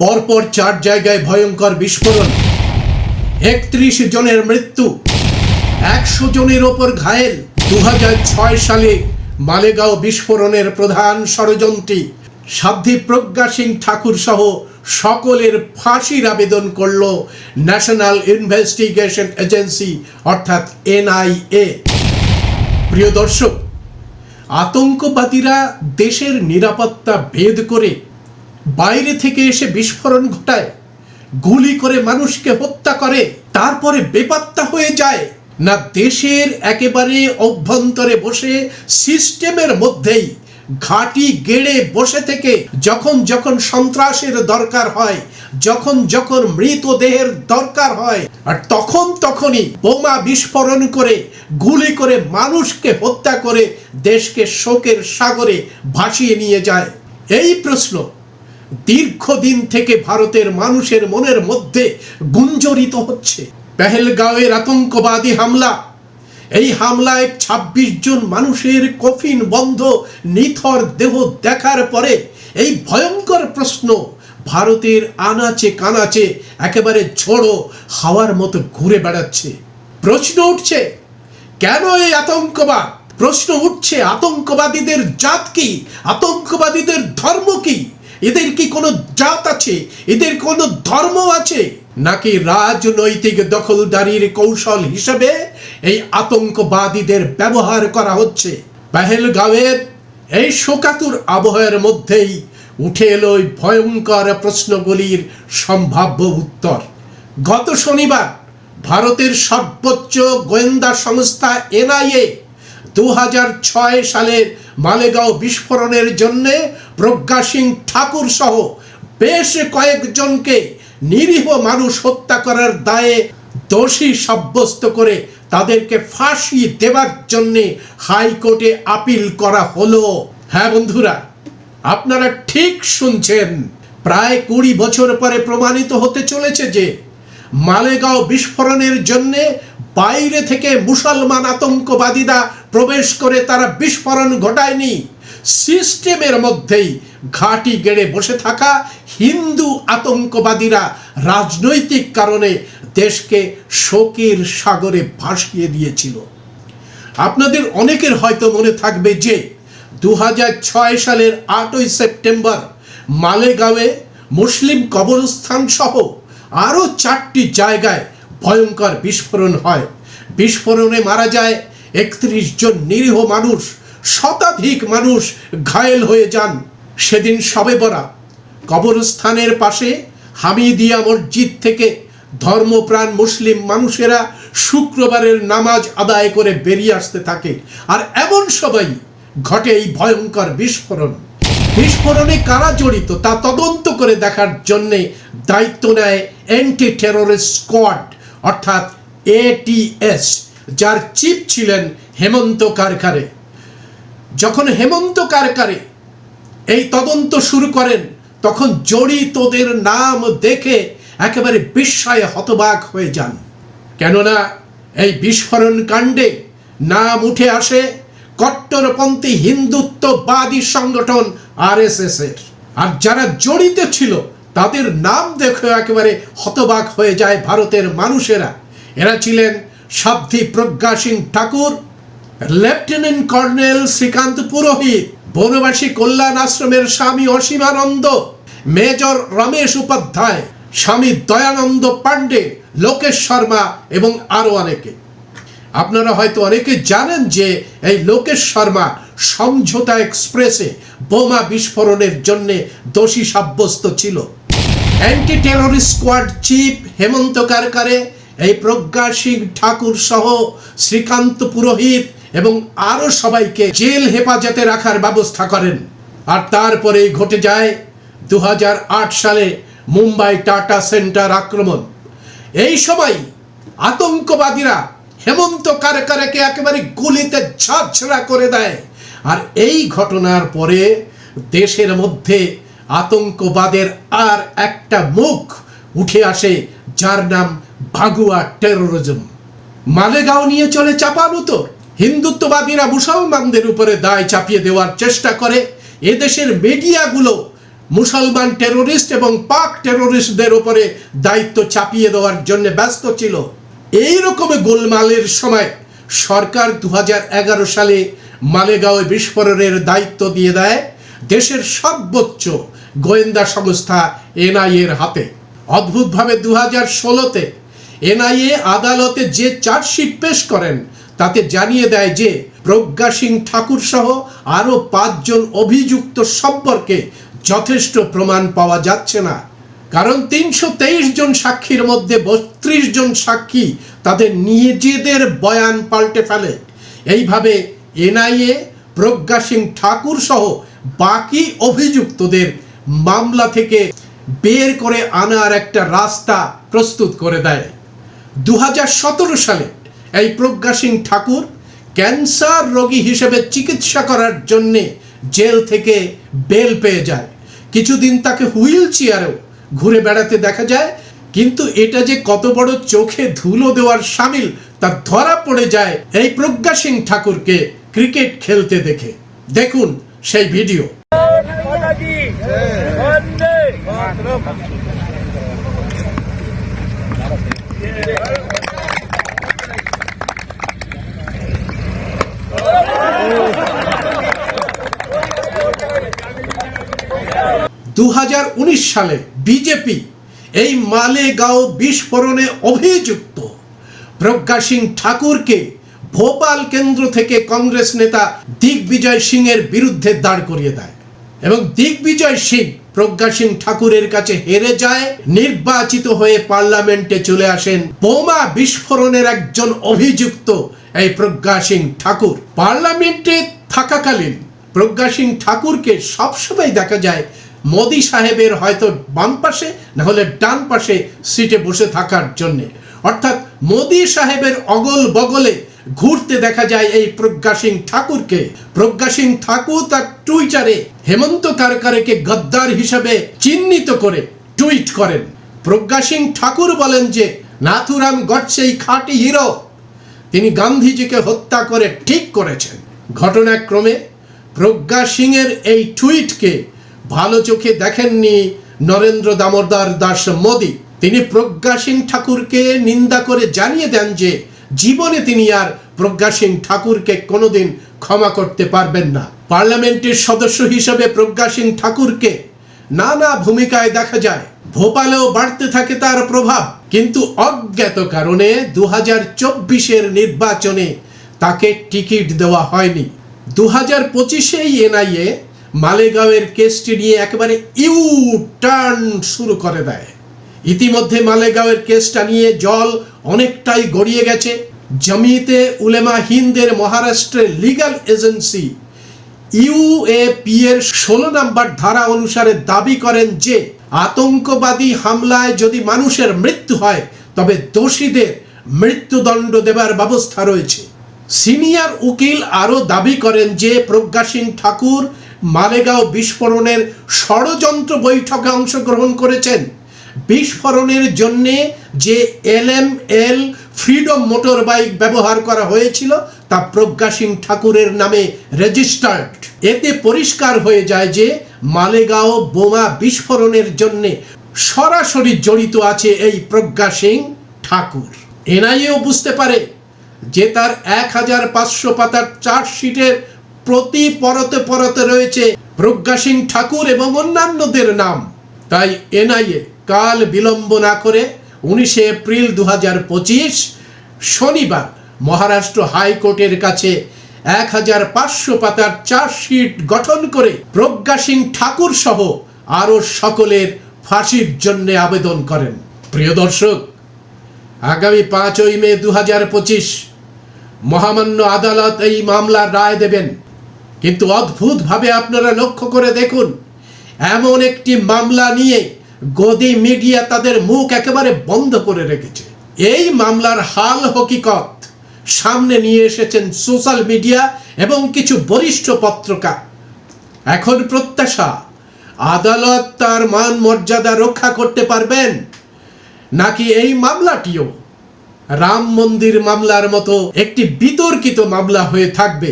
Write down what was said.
পরপর চার জায়গায় ভয়ঙ্কর বিস্ফোরণ। একত্রিশ জনের মৃত্যু, একশো জনের ওপর ঘায়েল। দু ছয় সালে মালেগাঁও বিস্ফোরণের প্রধান ষড়যন্ত্রী সাধ্বী প্রজ্ঞা সিং ঠাকুর সহ সকলের ফাঁসির আবেদন করল ন্যাশনাল ইনভেস্টিগেশন এজেন্সি, অর্থাৎ এনআইএ। প্রিয় দর্শক, আতঙ্কবাদীরা দেশের নিরাপত্তা ভেদ করে বাইরে থেকে এসে বিস্ফোরণ ঘটায়। গুলি করে মানুষকে হত্যা করে, তারপরে বেপাত্তা হয়ে যায়। না দেশের একেবারে অভ্যন্তরে বসে, সিস্টেমের মধ্যেই ঘাটি গেড়ে বসে থেকে যখন যখন সন্ত্রাসের দরকার হয়, যখন যখন মৃতদেহের দরকার হয়, আর তখন তখনই বোমা বিস্ফোরণ করে, গুলি করে মানুষকে হত্যা করে দেশকে শোকের সাগরে ভাসিয়ে নিয়ে যায়। এই প্রশ্ন দীর্ঘদিন থেকে ভারতের মানুষের মনের মধ্যে গুঞ্জরিত হচ্ছে। পেহেলগাঁওয়ের আতঙ্কবাদী হামলা। এই হামলায় ২৬ জন মানুষের কফিন বন্ধ, নিথর দেহ দেখার পরে এই ভয়ঙ্কর প্রশ্ন ভারতের আনাচে কানাচে একেবারে ঝোড়ো হাওয়ার মতো ঘুরে বেড়াচ্ছে। প্রশ্ন উঠছে, কেন এই আতঙ্কবাদ? প্রশ্ন উঠছে, আতঙ্কবাদীদের জাত কি? আতঙ্কবাদীদের ধর্ম কি? এদের কি কোনো জাত আছে? এদের কোনো ধর্ম আছে? নাকি রাজনৈতিক দখলদারির কৌশল হিসেবে এই আতঙ্কবাদীদের ব্যবহার করা হচ্ছে? পেহেলগাঁওয়ের এই শোকাতুর আবহাওয়ার মধ্যেই উঠে এলো ওই ভয়ঙ্কর প্রশ্নগুলির সম্ভাব্য উত্তর। গত শনিবার ভারতের সর্বোচ্চ গোয়েন্দা সংস্থা এনআইএ দু সালের মালেগাঁও বিস্ফোরণের জন্য প্রজ্ঞা সিং ঠাকুর সহ বেশ কয়েকজনকে নিরীহ মানুষ হত্যা করার দায়ে দোষী সাব্যস্ত করে তাদেরকে ফাঁসি দেওয়ার জন্য হাইকোর্টে আপিল করা হলো। হ্যাঁ বন্ধুরা, আপনারা ঠিক শুনছেন। প্রায় কুড়ি বছর পরে প্রমাণিত হতে চলেছে যে মালেগাঁও বিস্ফোরণের জন্যে বাইরে থেকে মুসলমান আতঙ্কবাদীরা প্রবেশ করে তারা বিস্ফোরণ ঘটায়নি। সিস্টেমের মধ্যেই ঘাঁটি গেড়ে বসে থাকা হিন্দু আতঙ্কবাদীরা রাজনৈতিক কারণে দেশকে শোকের সাগরে ভাসিয়ে দিয়েছিল। আপনাদের অনেকের হয়তো মনে থাকবে যে দু সালের আটই সেপ্টেম্বর মালেগাঁওয়ে মুসলিম কবরস্থান সহ আরও চারটি জায়গায় ভয়ঙ্কর বিস্ফোরণ হয়। বিস্ফোরণে মারা যায় একত্রিশ জন নিরীহ মানুষ শতাধিক মানুষ ঘায়েল হয়ে যান সেদিন সবে বরা কবরস্থানের পাশে হামিদিয়া মসজিদ থেকে ধর্মপ্রাণ মুসলিম মানুষেরা শুক্রবারের নামাজ আদায় করে বেরিয়ে আসতে থাকে। আর এমন সবাই ঘটে এই ভয়ঙ্কর বিস্ফোরণ। বিস্ফোরণে কারা জড়িত তা তদন্ত করে দেখার জন্যে দায়িত্ব নেয় অ্যান্টি টেরোরিস্ট স্কোয়াড অর্থাৎ এটিএস যার চিফ ছিলেন হেমন্ত কারকারে যখন হেমন্ত কারকারে এই তদন্ত শুরু করেন, তখন জড়িতদের নাম দেখে একেবারে বিস্ময়ে হতবাক হয়ে যান। কেননা এই বিস্ফোরণ কাণ্ডে নাম উঠে আসে কট্টরপন্থী হিন্দুত্ববাদী সংগঠন আরএসএস এর আর যারা জড়িত ছিল, তাদের নাম দেখে একেবারে হতবাক হয়ে যায় ভারতের মানুষেরা। এরা ছিলেন সাধ্বী প্রজ্ঞা সিং ঠাকুর লেফটেন্যান্ট কর্নেল শ্রীকান্ত পুরোহিত বনবাসী কল্যাণ আশ্রমের স্বামী অসীমানন্দ মেজর রমেশ উপাধ্যায় স্বামী দয়ানন্দ পাণ্ডে লোকেশ শর্মা এবং আরও অনেকে। আপনারা হয়তো অনেকে জানেন যে এই লোকেশ শর্মা সমঝোতা এক্সপ্রেসে বোমা বিস্ফোরণের জন্য দোষী সাব্যস্ত ছিল। Anti terrorist squad chief Hemant Karkare এই প্রজ্ঞা সিং ঠাকুর সহ শ্রীকান্ত পুরোহিত এবং আরও সবাইকে জেল হেফাজতে রাখার ব্যবস্থা করেন। আর তারপরেই ঘটে যায় দু হাজার আট সালে মুম্বাই টাটা সেন্টার আক্রমণ। এই সময় আতঙ্কবাদীরা হেমন্ত কারকারেকে একেবারে গুলিতে ঝাঁঝরা করে দেয়। আর এই ঘটনার পরে দেশের মধ্যে আতঙ্কবাদের আর একটা মুখ উঠে আসে, যার নাম ভাগুয়া টেরোরিজম মালেগাঁও নিয়ে চলে চাপানুতর। হিন্দুত্ববাদীরা মুসলমানদের উপরে দায় চাপিয়ে দেওয়ার চেষ্টা করে। এদেশের মিডিয়াগুলো মুসলমান টেরোরিস্ট এবং পাক টেরোরিস্টদের উপরে দায়িত্ব চাপিয়ে দেওয়ার জন্য ব্যস্ত ছিল। এই রকমের গোলমালের সময় সরকার দু হাজার এগারো সালে মালেগাঁও বিস্ফোরণের দায়িত্ব দিয়ে দেয় দেশের সর্বোচ্চ গোয়েন্দা সংস্থা এনআইএর হাতে। অদ্ভুতভাবে দু হাজার ষোলোতে এনআইএ আদালতে যে চার্জশিট পেশ করেন তাতে জানিয়ে দেয় যে, প্রজ্ঞা সিং ঠাকুর সহ আরও পাঁচজন অভিযুক্ত সম্পর্কে যথেষ্ট প্রমাণ পাওয়া যাচ্ছে না। কারণ তিনশো তেইশ জন সাক্ষীর মধ্যে বত্রিশ জন সাক্ষী তাদের নিজেদের বয়ান পাল্টে ফেলে। এইভাবে এনআইএ, প্রজ্ঞা সিং ঠাকুর সহ বাকি অভিযুক্তদের মামলা থেকে বের করে আনার একটা রাস্তা প্রস্তুত করে দেয়। দু হাজার সতেরো সালে এই প্রজ্ঞা সিং ঠাকুর ক্যান্সার রোগী হিসেবে চিকিৎসা করার জন্যে জেল থেকে বেল পেয়ে যায়। কিছুদিন তাকে হুইল চেয়ারেও ঘুরে বেড়াতে দেখা যায়, কিন্তু এটা যে কত বড় চোখে ধুলো দেওয়ার সামিল, তা ধরা পড়ে যায় এই প্রজ্ঞা সিং ঠাকুরকে ক্রিকেট খেলতে দেখে। দেখুন সেই ভিডিও। माता দু হাজার উনিশ সালে বিজেপি এই মালেগাঁও বিস্ফোরণে অভিযুক্ত। প্রজ্ঞা সিং ঠাকুরকে ভোপাল কেন্দ্র থেকে কংগ্রেস নেতা দিগ্বিজয় সিং এর বিরুদ্ধে দাঁড় করিয়ে দেয় এবং দিগ্বিজয় সিং প্রজ্ঞা সিং ঠাকুরের কাছে হেরে যায়, নির্বাচিত হয়ে পার্লামেন্টে চলে আসেন বোমা বিস্ফোরণের একজন অভিযুক্ত এই প্রজ্ঞা সিং ঠাকুর। পার্লামেন্টে থাকাকালীন প্রজ্ঞা সিং ঠাকুরকে সবসময় দেখা যায় মোদি সাহেবের হয়তো বাম পাশে, না হলে ডান পাশে সিটে বসে থাকার জন্যে। অর্থাৎ মোদি সাহেবের অগল বগলে ঘুরতে দেখা যায় এই প্রজ্ঞা সিং ঠাকুরকে। প্রজ্ঞা সিং ঠাকুর তার টুইটারে হেমন্ত কারকারেকে গদ্দার হিসেবে চিহ্নিত করে টুইট করেন। প্রজ্ঞা সিং ঠাকুর বলেন যে, নাথুরাম গডসেই খাঁটি হিরো। তিনি গান্ধীজিকে হত্যা করে ঠিক করেছেন। ঘটনাক্রমে প্রজ্ঞা সিংয়ের এই টুইটকে ভালো চোখে দেখেননি নরেন্দ্র দামোদর দাস মোদী। তিনি প্রজ্ঞা সিং ঠাকুরকে নিন্দা করে জানিয়ে দেন যে, জীবনে তিনি আর প্রজ্ঞা সিং ঠাকুরকে কোনোদিন ক্ষমা করতে পারবেন না। পার্লামেন্টের সদস্য হিসেবে প্রজ্ঞা সিং ঠাকুরকে নানা ভূমিকায় দেখা যায়। ভোপালেও বাড়তে থাকে তার প্রভাব। কিন্তু অজ্ঞাত কারণে দু হাজার চব্বিশের নির্বাচনে তাকে টিকিট দেওয়া হয়নি। দু হাজার পঁচিশেই এনআইএ মালেগাঁওয়ের কেসটি নিয়ে একেবারে ইউ টার্ন শুরু করে দেয়। ইতিমধ্যে মালেগাঁওয়ের কেসটা নিয়ে জল অনেকটাই গড়িয়ে গেছে। জমিতে উলেমা হিন্দের মহারাষ্ট্রের লিগ্যাল এজেন্সি ইউএপি এর ষোলো নম্বর ধারা অনুসারে দাবি করেন যে, আতঙ্কবাদী হামলায় যদি মানুষের মৃত্যু হয়, তবে দোষীদের মৃত্যুদণ্ড দেবার ব্যবস্থা রয়েছে। সিনিয়র উকিল আরও দাবি করেন যে প্রজ্ঞা সিং ঠাকুর মালেগাঁও বিস্ফোরণের ষড়যন্ত্র বৈঠকে অংশগ্রহণ করেছেন। বিস্ফোরণের জন্য যে L M L Freedom motor bike ব্যবহার করা হয়েছিল, তা প্রজ্ঞা সিং ঠাকুরের নামে রেজিস্টার্ড। এতে পরিষ্কার হয়ে যায় যে মালেগাঁও বোমা বিস্ফোরণের জন্য সরাসরি জড়িত আছে এই প্রজ্ঞা সিং ঠাকুর। এনআইএও বুঝতে পারে যে তার এক হাজার পাঁচশো পাতার চার্জশিটের প্রতি পরতে পরতে রয়েছে প্রজ্ঞা সিং ঠাকুর এবং অন্যান্যদের নাম। তাই এনআইএ কাল বিলম্ব না করে উনিশে এপ্রিল দু হাজার পঁচিশ শনিবার মহারাষ্ট্র হাইকোর্টের কাছে এক হাজার পাঁচশো পাতার চার্জশিট গঠন করে প্রজ্ঞা সিং ঠাকুর সহ আরও সকলের ফাঁসির জন্য আবেদন করেন। প্রিয় দর্শক, আগামী পাঁচই মে দু হাজার পঁচিশ মহামান্য আদালত এই মামলার রায় দেবেন। কিন্তু অদ্ভুতভাবে আপনারা লক্ষ্য করে দেখুন, এমন একটি মামলা নিয়ে গদি মিডিয়া তাদের মুখ একেবারে বন্ধ করে রেখেছে। এই মামলার হাল হকিকত। সামনে নিয়ে এসেছেন সোশ্যাল মিডিয়া এবং কিছু বরিষ্ঠ পত্রকার। এখন প্রত্যাশা, আদালত তার মান মর্যাদা রক্ষা করতে পারবেন নাকি এই মামলাটিও? রাম মন্দির মামলার মতো একটি বিতর্কিত মামলা হয়ে থাকবে।